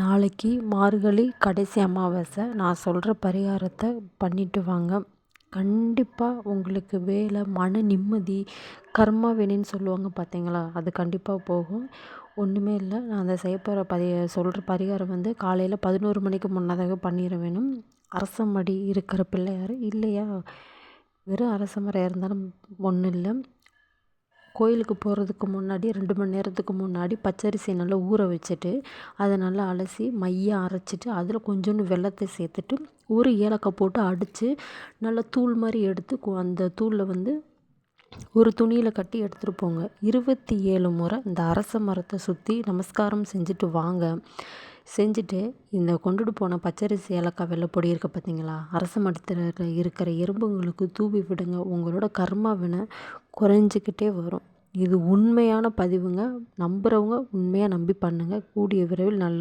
நாளைக்கு மார்கழி கடைசி அமாவாசை. நான் சொல்கிற பரிகாரத்தை பண்ணிட்டு வாங்க. கண்டிப்பாக உங்களுக்கு வேலை மன நிம்மதி கர்மா வினைன்னு சொல்லுவாங்க பார்த்தீங்களா அது கண்டிப்பாக போகும். ஒன்றுமே இல்லை. நான் அந்த செய்ய போகிற பரி சொல்கிற பரிகாரம் வந்து காலையில் பதினோரு மணிக்கு முன்னதாக பண்ணிட வேணும். அரசமடி இருக்கிற பிள்ளையார். இல்லையா? வெறும் அரச இருந்தாலும் ஒன்றும் இல்லை. கோயிலுக்கு போகிறதுக்கு முன்னாடி ரெண்டு மணி நேரத்துக்கு முன்னாடி பச்சரிசியை நல்லா ஊற வச்சுட்டு அதை நல்லா அலசி மையாக அரைச்சிட்டு அதில் கொஞ்சோண்டு வெல்லத்தை சேர்த்துட்டு ஒரு ஏலக்காய் போட்டு அடித்து நல்லா தூள் மாதிரி எடுத்து அந்த தூளில் வந்து ஒரு துணியில் கட்டி எடுத்துகிட்டு போங்க. இருபத்தி ஏழு முறை இந்த அரச மரத்தை சுற்றி நமஸ்காரம் செஞ்சுட்டு வாங்க. செஞ்சுட்டு இந்த கொண்டுட்டு போன பச்சரிசி ஏலக்காய் வெள்ளைப்பொடி இருக்குது பார்த்தீங்களா அரச மரத்தில் இருக்கிற எறும்புங்களுக்கு தூவி விடுங்க. உங்களோட கர்மாவினை குறைஞ்சிக்கிட்டே வரும். இது உண்மையான பதிவுங்க. நம்புகிறவங்க உண்மையாக நம்பி பண்ணுங்கள் கூடிய விரைவில் நல்ல